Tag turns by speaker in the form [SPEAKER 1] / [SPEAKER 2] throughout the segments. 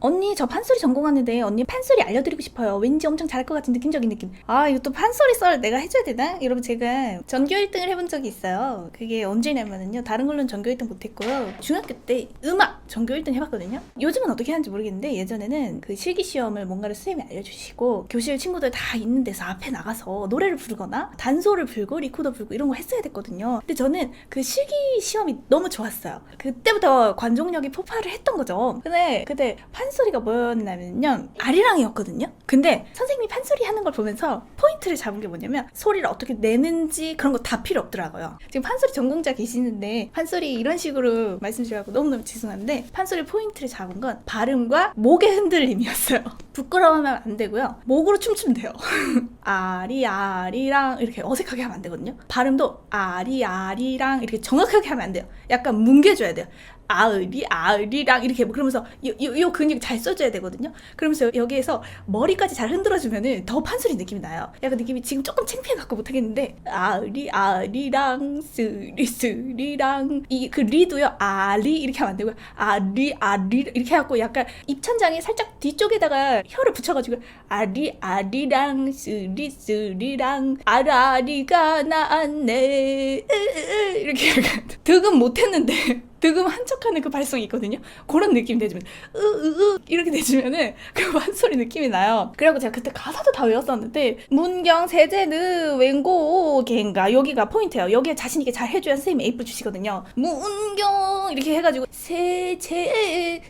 [SPEAKER 1] 언니 저 판소리 전공하는데 언니 판소리 알려드리고 싶어요. 왠지 엄청 잘할 것 같은 느낌적인 느낌. 아 이거 또 판소리 썰 내가 해줘야 되나? 여러분 제가 전교 1등을 해본 적이 있어요. 그게 언제냐면은요. 다른 걸로는 전교 1등 못했고요. 중학교 때 음악 전교 1등 해봤거든요. 요즘은 어떻게 하는지 모르겠는데 예전에는 그 실기 시험을 뭔가를 선생님이 알려주시고 교실 친구들 다 있는 데서 앞에 나가서 노래를 부르거나 단소를 불고 리코더 불고 이런 거 했어야 됐거든요. 근데 저는 그 실기 시험이 너무 좋았어요. 그때부터 관종력이 폭발을 했던 거죠. 근데 그때 판 소리가 뭐였냐면요. 아리랑이었거든요. 근데 선생님이 판소리 하는 걸 보면서 포인트를 잡은 게 뭐냐면 소리를 어떻게 내는지 그런 거 다 필요 없더라고요. 지금 판소리 전공자 계시는데 판소리 이런 식으로 말씀 주셔서 너무너무 죄송한데 판소리 포인트를 잡은 건 발음과 목의 흔들림이었어요. 부끄러우면 안 되고요. 목으로 춤추면 돼요. 아리 아리랑 이렇게 어색하게 하면 안 되거든요. 발음도 아리 아리랑 이렇게 정확하게 하면 안 돼요. 약간 뭉개줘야 돼요. 아으리 아으리랑 이렇게 뭐 그러면서 요, 요, 요 근육 잘 써줘야 되거든요. 그러면서 여기에서 머리까지 잘 흔들어주면은 더 판소리 느낌이 나요. 약간 느낌이 지금 조금 창피해 갖고 못하겠는데 아으리 아으리랑 쓰리 쓰리랑 이 그 리도요 아리 이렇게 하면 안 되고요 아리 아리 이렇게 해갖고 약간 입천장에 살짝 뒤쪽에다가 혀를 붙여가지고 아리 아리랑 쓰리 쓰리랑 아라리가 나왔네 으으으 이렇게 약간 득은 못했는데 득음 한 척하는 그 발성이 있거든요. 그런 느낌 내주면 으으으 이렇게 내주면은 그 판소리 느낌이 나요. 그래갖고 제가 그때 가사도 다 외웠었는데 문경 세제는 웬고 겐가 여기가 포인트예요. 여기에 자신 있게 잘 해줘야 선생님이 에이플 주시거든요. 문경 이렇게 해가지고 세제는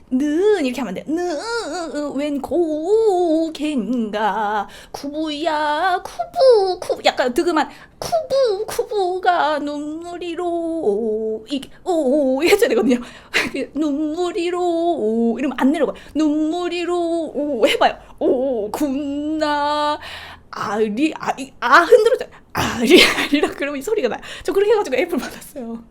[SPEAKER 1] 이렇게 하면 돼. 는 웬고 겐가 쿠부야 쿠부 쿠부 약간 득음한 쿠부 쿠부가 눈물이로 이게 오 해줘야 되거든요. 눈물이로 오 이러면 안 내려가. 눈물이로 오 해봐요. 오 군나 아리 아이 아 흔들어져 아리 아리라 그러면 이 소리가 나요. 저 그렇게 해가지고 애플 받았어요.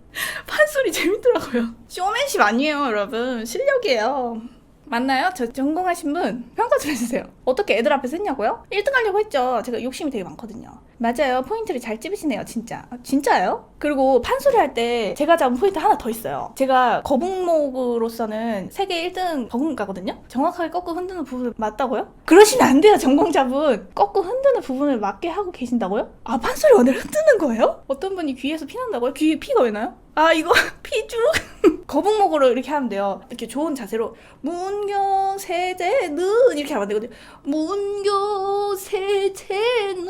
[SPEAKER 1] 판소리 재밌더라고요. 쇼맨십 아니에요, 여러분. 실력이에요. 맞나요? 저 전공하신 분 평가 좀 해주세요. 어떻게 애들 앞에서 했냐고요? 1등 하려고 했죠. 제가 욕심이 되게 많거든요. 맞아요. 포인트를 잘 찝으시네요, 진짜. 아, 진짜요? 그리고 판소리 할 때 제가 잡은 포인트 하나 더 있어요. 제가 거북목으로서는 세계 1등 전문가거든요? 정확하게 꺾고 흔드는 부분 맞다고요? 그러시면 안 돼요, 전공자분. 꺾고 흔드는 부분을 맞게 하고 계신다고요? 아, 판소리 원을 흔드는 거예요? 어떤 분이 귀에서 피 난다고요? 귀에 피가 왜 나요? 아, 이거 피쭉? 거북목으로 이렇게 하면 돼요. 이렇게 좋은 자세로 문교 세제는 이렇게 하면 되거든요. 문교 세제는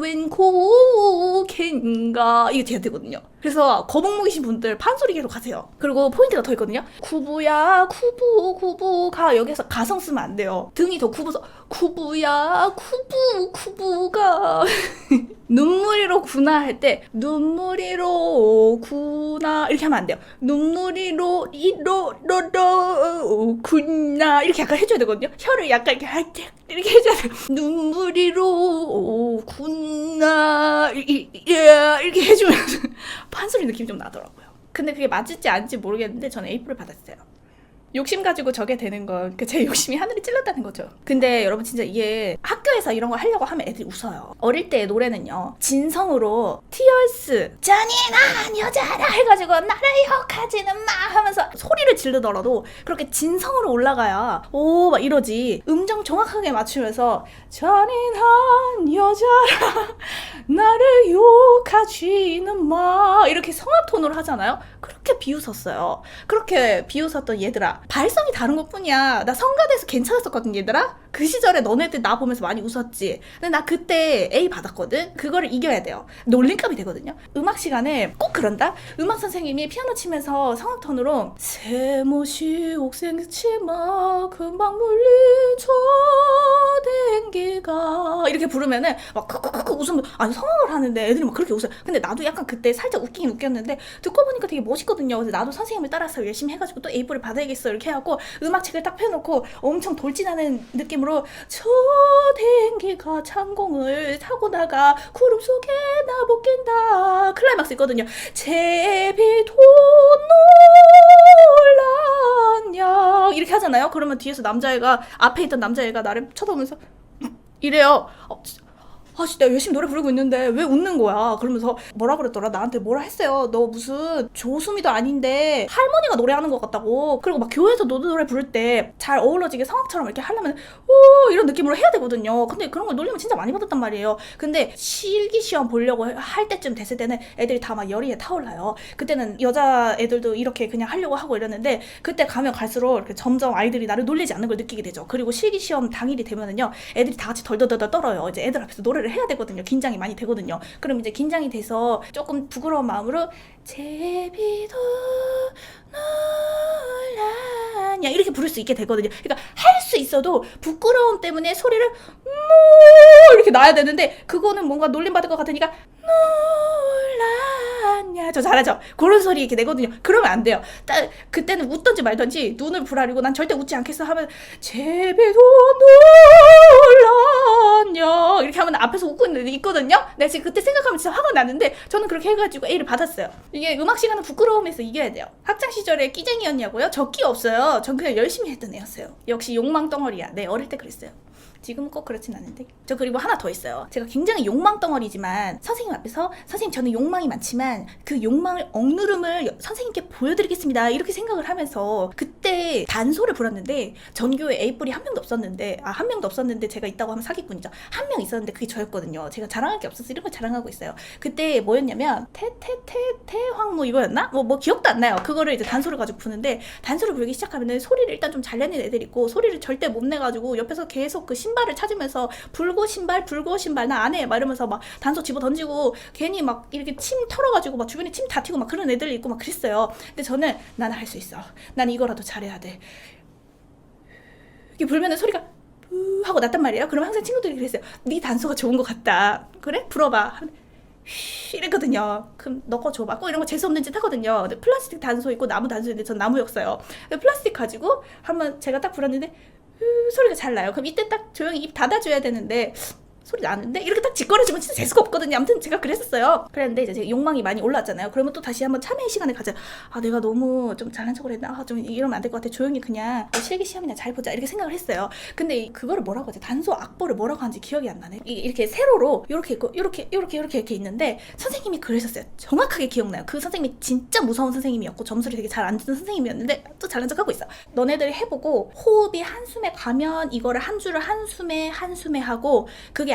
[SPEAKER 1] 웬 고개인가 이게 돼야 되거든요. 그래서 거북목이신 분들 판소리 계속 가세요. 그리고 포인트가 더 있거든요. 구부야 구부 구부가 여기서 가성 쓰면 안 돼요. 등이 더 굽어서 구부야 구부 구부가 눈물이로 구나 할 때 눈물이로 구나 이렇게 하면 안 돼요. 눈물이로 이로 로로 구나 이렇게 약간 해줘야 되거든요. 혀를 약간 이렇게 할때 이렇게 해줘야 돼요. 눈물이로 구나 이- 이- 예, 이렇게 해주면 판소리 느낌이 좀 나더라고요. 근데 그게 맞을지 아닌지 모르겠는데 저는 에이프를 받았어요. 욕심 가지고 저게 되는 건그제 욕심이 하늘을 찔렀다는 거죠. 근데 여러분 진짜 이게 학교에서 이런 거 하려고 하면 애들이 웃어요. 어릴 때 노래는요. 진성으로 티얼스 잔인한 여자라 해가지고 나를 욕하지는 마 하면서 소리를 지르더라도 그렇게 진성으로 올라가야 오 막 이러지. 음정 정확하게 맞추면서 잔인한 여자라 나를 욕하지는 마 이렇게 성악 톤으로 하잖아요. 그렇게 비웃었어요. 그렇게 비웃었던 얘들아 발성이 다른 것 뿐이야. 나 성가대에서 괜찮았었거든 얘들아. 그 시절에 너네들 나 보면서 많이 웃었지. 근데 나 그때 A 받았거든. 그거를 이겨야 돼요. 놀림감이 되거든요. 음악 시간에 꼭 그런다. 음악 선생님이 피아노 치면서 성악 톤으로 세모시 옥생치마 금방 물린 저댕기가 이렇게 부르면은 막 크크크크 웃으면 아니 성악을 하는데 애들이 막 그렇게 웃어요. 근데 나도 약간 그때 살짝 웃기긴 웃겼는데 듣고 보니까 되게 멋있거든요. 그래서 나도 선생님을 따라서 열심히 해가지고 또 A뿔을 받아야겠어 이렇게 해갖고 음악 책을 딱 펴놓고 엄청 돌진하는 느낌 으로 저 댕기가 창공을 타고 나가 구름 속에 나못 깬다 클라이막스 있거든요. 제비도 놀랐냐 이렇게 하잖아요. 그러면 뒤에서 남자애가 앞에 있던 남자애가 나를 쳐다보면서 이래요. 어, 아 진짜 열심히 노래 부르고 있는데 왜 웃는 거야? 그러면서 뭐라 그랬더라? 나한테 뭐라 했어요? 너 무슨 조수미도 아닌데 할머니가 노래하는 것 같다고. 그리고 막 교회에서 노래 부를 때 잘 어우러지게 성악처럼 이렇게 하려면 오 이런 느낌으로 해야 되거든요. 근데 그런 걸 놀리면 진짜 많이 받았단 말이에요. 근데 실기 시험 보려고 할 때쯤 됐을 때는 애들이 다 막 열의에 타올라요. 그때는 여자 애들도 이렇게 그냥 하려고 하고 이랬는데 그때 가면 갈수록 이렇게 점점 아이들이 나를 놀리지 않는 걸 느끼게 되죠. 그리고 실기 시험 당일이 되면은요 애들이 다 같이 덜덜덜 떨어요. 이제 애들 앞에서 노래를 해야 되거든요. 긴장이 많이 되거든요. 그럼 이제 긴장이 돼서 조금 부끄러운 마음으로 제비도 놀라냐 이렇게 부를 수 있게 되거든요. 그러니까 할 수 있어도 부끄러움 때문에 소리를 뭐 이렇게 놔야 되는데 그거는 뭔가 놀림 받을 것 같으니까 놀랐냐. 저 잘하죠? 그런 소리 이렇게 내거든요. 그러면 안 돼요. 딱 그때는 웃던지 말던지 눈을 부라리고 난 절대 웃지 않겠어 하면 제배도 놀 내가 지금 그때 생각하면 진짜 화가 나는데 저는 그렇게 해가지고 A를 받았어요. 이게 음악 시간은 부끄러움에서 이겨야 돼요. 학창 시절에 끼쟁이였냐고요? 저 끼 없어요. 전 그냥 열심히 했던 애였어요. 역시 욕망 덩어리야. 네 어릴 때 그랬어요. 지금은 꼭 그렇진 않은데. 저 그리고 하나 더 있어요. 제가 굉장히 욕망 덩어리지만 선생님 앞에서 선생님 저는 욕망이 많지만 그 욕망을 억누름을 여- 선생님께 보여드리겠습니다. 이렇게 생각을 하면서 그 때 단소를 불었는데 전교에 A뿔이 한 명도 없었는데 아 한 명도 없었는데 제가 있다고 하면 사기꾼이죠. 한 명 있었는데 그게 저였거든요. 제가 자랑할 게 없어서 이런 걸 자랑하고 있어요. 그때 뭐였냐면 태태태태 황무 이거였나? 뭐, 뭐 기억도 안 나요. 그거를 이제 단소를 가지고 부는데 단소를 부르기 시작하면은 소리를 일단 좀 잘 내는 애들 있고 소리를 절대 못 내가지고 옆에서 계속 그 신발을 찾으면서 불고 신발 불고 신발 나 안 해! 막 이러면서 막 단소 집어 던지고 괜히 막 이렇게 침 털어가지고 막 주변에 침 다 튀고 막 그런 애들 있고 막 그랬어요. 근데 저는 난 할 수 있어. 난 이거라도 잘 해야 돼 이게 불면은 소리가 푸 하고 났단 말이에요 그럼 항상 친구들이 그랬어요 네 단소가 좋은 것 같다 그래 불어봐 이랬거든요. 그럼 너거 줘봐. 꼭 이런 거 재수 없는 짓 하거든요. 근데 플라스틱 단소 있고 나무 단소 있는데 전 나무였어요. 플라스틱 가지고 한번 제가 딱 불었는데 후 소리가 잘 나요. 그럼 이때 딱 조용히 입 닫아줘야 되는데 소리 나는데 이렇게 딱 짓거려주면 진짜 재수가 없거든요. 아무튼 제가 그랬었어요. 그랬는데 이제 제가 욕망이 많이 올라왔잖아요. 그러면 또 다시 한번 참회의 시간을 가져. 아 내가 너무 좀 잘난 척을 했나? 아, 좀 이러면 안 될 것 같아. 조용히 그냥 어, 실기 시험이나 잘 보자 이렇게 생각을 했어요. 근데 이- 그거를 뭐라고 하지? 단소 악보를 뭐라고 하는지 기억이 안 나네. 이렇게 세로로 이렇게 있고 이렇게 이렇게 이렇게 이렇게 있는데 선생님이 그러셨어요. 정확하게 기억나요. 그 선생님이 진짜 무서운 선생님이었고 점수를 되게 잘 안 주는 선생님이었는데 또 잘난 척하고 있어. 너네들이 해보고 호흡이 한숨에 가면 이거를 한 줄을 한숨에 한숨에 하고 그게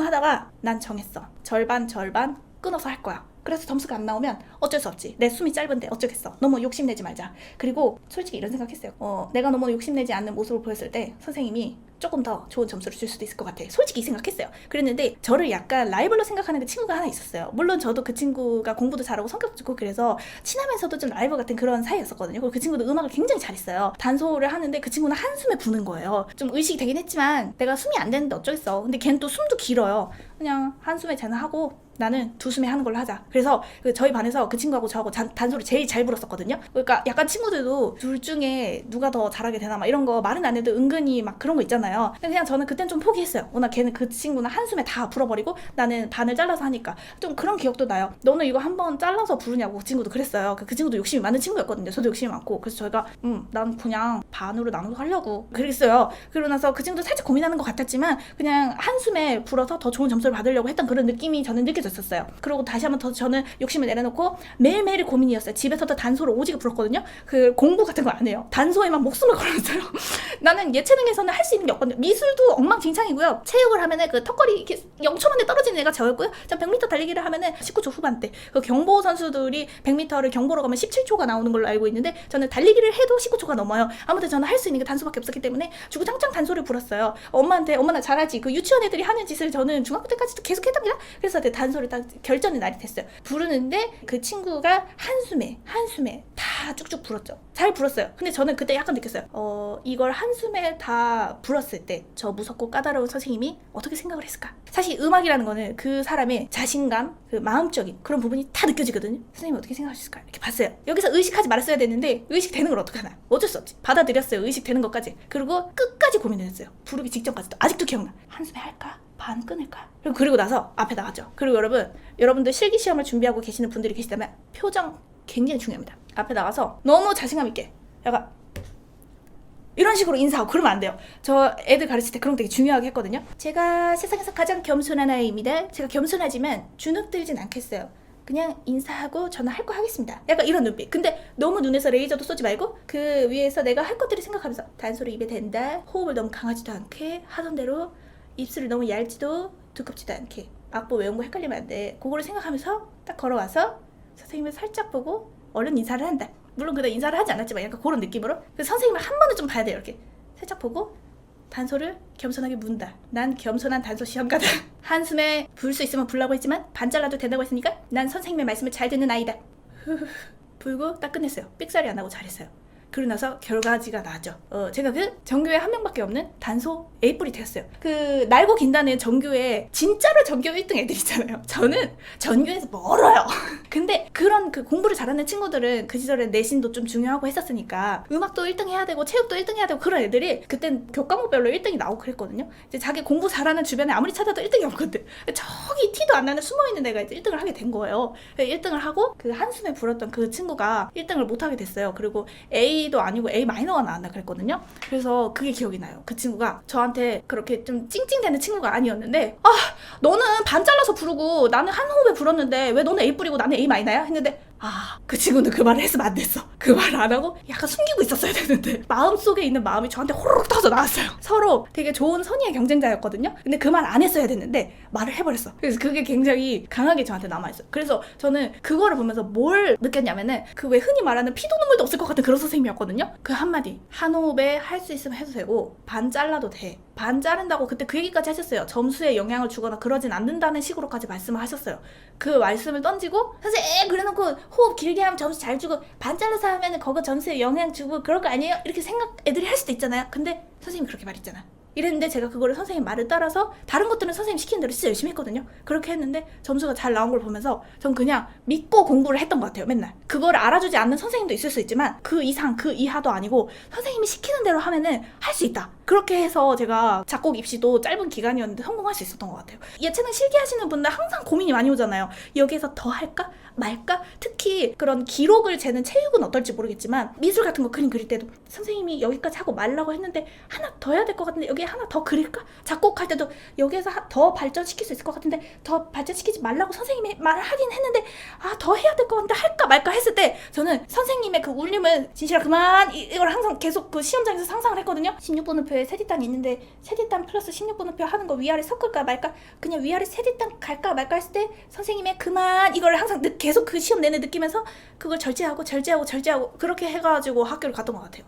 [SPEAKER 1] 하다가 난 정했어. 절반 절반 끊어서 할 거야 그래서 점수가 안 나오면 어쩔 수 없지. 내 숨이 짧은데 어쩌겠어. 너무 욕심내지 말자. 그리고 솔직히 이런 생각했어요. 어, 내가 너무 욕심내지 않는 모습을 보였을 때 선생님이 조금 더 좋은 점수를 줄 수도 있을 것 같아. 솔직히 이 생각했어요. 그랬는데 저를 약간 라이벌로 생각하는 그 친구가 하나 있었어요. 물론 저도 그 친구가 공부도 잘하고 성격도 좋고 그래서 친하면서도 좀 라이벌 같은 그런 사이였었거든요. 그리고 그 친구도 음악을 굉장히 잘했어요. 단소를 하는데 그 친구는 한숨에 부는 거예요. 좀 의식이 되긴 했지만 내가 숨이 안 되는데 어쩌겠어. 근데 걔는 또 숨도 길어요. 그냥 한숨에 쟤는 하고 나는 두 숨에 하는 걸로 하자. 그래서 그 저희 반에서 그 친구하고 저하고 잔- 단소를 제일 잘 불었었거든요. 그러니까 약간 친구들도 둘 중에 누가 더 잘하게 되나 막 이런 거 말은 안 해도 은근히 막 그런 거 있잖아요. 그냥 저는 그땐 좀 포기했어요. 워낙 걔는 그 친구는 한숨에 다 불어버리고 나는 반을 잘라서 하니까 좀 그런 기억도 나요. 너는 이거 한 번 잘라서 부르냐고 그 친구도 그랬어요. 그, 그 친구도 욕심이 많은 친구였거든요. 저도 욕심이 많고 그래서 저희가 음 난 그냥 반으로 나눠서 하려고 그랬어요. 그러고 나서 그 친구도 살짝 고민하는 것 같았지만 그냥 한숨에 불어서 더 좋은 점수를 받으려고 했던 그런 느낌이 저는 느껴졌 었어요. 그리고 다시 한번 더 저는 욕심을 내려놓고 매일매일 고민이었어요. 집에서도 단소를 오지게 불었거든요. 그 공부 같은 거 안 해요. 단소에만 목숨을 걸었어요. 나는 예체능에서는 할 수 있는 게 없거든요. 미술도 엉망진창이고요. 체육을 하면은 그 턱걸이 이렇게 0초 만에 떨어지는 애가 저였고요. 전 100m 달리기를 하면은 19초 후반대. 그 경보 선수들이 100m를 경보로 가면 17초가 나오는 걸로 알고 있는데 저는 달리기를 해도 19초가 넘어요. 아무튼 저는 할 수 있는 게 단소밖에 없었기 때문에 주구장창 단소를 불었어요. 엄마한테 엄마 나 잘하지. 그 유치원 애들이 하는 짓을 저는 중학교 때까지도 계속 했답니다. 그래서 그 단소 를 딱 결전의 날이 됐어요. 부르는데 그 친구가 한숨에 한숨에 다다 쭉쭉 불었죠. 잘 불었어요. 근데 저는 그때 약간 느꼈어요. 어, 이걸 한숨에 다 불었을 때 저 무섭고 까다로운 선생님이 어떻게 생각을 했을까? 사실 음악이라는 거는 그 사람의 자신감, 그 마음적인 그런 부분이 다 느껴지거든요. 선생님이 어떻게 생각하셨을까? 이렇게 봤어요. 여기서 의식하지 말았어야 됐는데 의식되는 걸 어떡하나? 어쩔 수 없지. 받아들였어요. 의식되는 것까지. 그리고 끝까지 고민을 했어요. 부르기 직전까지도 아직도 기억나. 한숨에 할까? 반 끊을까? 그리고 그리고 나서 앞에 나갔죠. 그리고 여러분, 여러분들 실기 시험을 준비하고 계시는 분들이 계시다면 표정 굉장히 중요합니다. 앞에 나가서 너무 자신감 있게 약간 이런 식으로 인사하고 그러면 안 돼요. 저 애들 가르칠 때 그런 거 되게 중요하게 했거든요. 제가 세상에서 가장 겸손한 아이입니다. 제가 겸손하지만 주눅 들진 않겠어요. 그냥 인사하고 저는 할 거 하겠습니다. 약간 이런 눈빛. 근데 너무 눈에서 레이저도 쏘지 말고 그 위에서 내가 할 것들을 생각하면서 단소를 입에 댄다. 호흡을 너무 강하지도 않게 하던 대로 입술을 너무 얇지도 두껍지도 않게 악보 외운 거 헷갈리면 안 돼. 그거를 생각하면서 딱 걸어와서 선생님을 살짝 보고 얼른 인사를 한다. 물론 그다 인사를 하지 않았지만 약간 그런 느낌으로 그래서 선생님을 한 번은 좀 봐야 돼요. 이렇게 살짝 보고 단소를 겸손하게 문다. 난 겸손한 단소 시험가다. 한숨에 불 수 있으면 불라고 했지만 반 잘라도 된다고 했으니까 난 선생님의 말씀을 잘 듣는 아이다. 불고 딱 끝냈어요. 삑사리 안 하고 잘했어요. 그러고 나서 결과지가 나죠. 어, 제가 그 전교에 한 명밖에 없는 단소 A뿔이 되었어요. 그 날고 긴다는 전교에 진짜로 전교 1등 애들 있잖아요. 저는 전교에서 멀어요. 근데 그런 그 공부를 잘하는 친구들은 그 시절에 내신도 좀 중요하고 했었으니까 음악도 1등 해야 되고 체육도 1등 해야 되고 그런 애들이 그땐 교과목별로 1등이 나오고 그랬거든요. 이제 자기 공부 잘하는 주변에 아무리 찾아도 1등이 없거든. 저기 티도 안 나는 숨어 있는 애가 이제 1등을 하게 된 거예요. 1등을 하고 그 한숨에 불었던 그 친구가 1등을 못 하게 됐어요. 그리고 A 도 아니고 A 마이너가 나왔나 그랬거든요. 그래서 그게 기억이 나요. 그 친구가 저한테 그렇게 좀 찡찡대는 친구가 아니었는데 아 너는 반 잘라서 부르고 나는 한 호흡에 불었는데 왜 너는 A 뿌리고 나는 A 마이너야? 했는데 아, 그 친구는 그 말을 했으면 안 됐어. 그 말 안 하고 약간 숨기고 있었어야 되는데 마음속에 있는 마음이 저한테 호로록 터져 나왔어요. 서로 되게 좋은 선의의 경쟁자였거든요. 근데 그 말 안 했어야 됐는데 말을 해버렸어. 그래서 그게 굉장히 강하게 저한테 남아있어요. 그래서 저는 그거를 보면서 뭘 느꼈냐면은 그 왜 흔히 말하는 피도 눈물도 없을 것 같은 그런 선생님이었거든요. 그 한마디 한 호흡에 할 수 있으면 해도 되고 반 잘라도 돼. 반 자른다고 그때 그 얘기까지 하셨어요. 점수에 영향을 주거나 그러진 않는다는 식으로까지 말씀을 하셨어요. 그 말씀을 던지고 선생님 그래놓고 호흡 길게 하면 점수 잘 주고 반 잘라서 하면 그거 점수에 영향 주고 그럴 거 아니에요? 이렇게 생각 애들이 할 수도 있잖아요. 근데 선생님이 그렇게 말했잖아. 이랬는데 제가 그거를 선생님 말을 따라서 다른 것들은 선생님 시키는 대로 진짜 열심히 했거든요. 그렇게 했는데 점수가 잘 나온 걸 보면서 전 그냥 믿고 공부를 했던 것 같아요. 맨날. 그거를 알아주지 않는 선생님도 있을 수 있지만 그 이상 그 이하도 아니고 선생님이 시키는 대로 하면은 할 수 있다. 그렇게 해서 제가 작곡 입시도 짧은 기간이었는데 성공할 수 있었던 것 같아요. 예체능 실기하시는 분들 항상 고민이 많이 오잖아요. 여기에서 더 할까? 말까? 특히 그런 기록을 재는 체육은 어떨지 모르겠지만 미술 같은 거 그림 그릴 때도 선생님이 여기까지 하고 말라고 했는데 하나 더 해야 될 것 같은데 여기 하나 더 그릴까? 작곡할 때도 여기에서 하- 더 발전시킬 수 있을 것 같은데 더 발전시키지 말라고 선생님이 말을 하긴 했는데 아 더 해야 될 것 같은데 할까 말까 했을 때 저는 선생님의 그 울림은 진실아 그만 이, 이걸 항상 계속 그 시험장에서 상상을 했거든요 16번호표에 세디탄이 있는데 세디탄 플러스 16번호표 하는 거 위아래 섞을까 말까 그냥 위아래 세디탄 갈까 말까 했을 때 선생님의 그만 이걸 항상 느- 계속 그 시험 내내 느끼면서 그걸 절제하고 절제하고 절제하고 그렇게 해가지고 학교를 갔던 것 같아요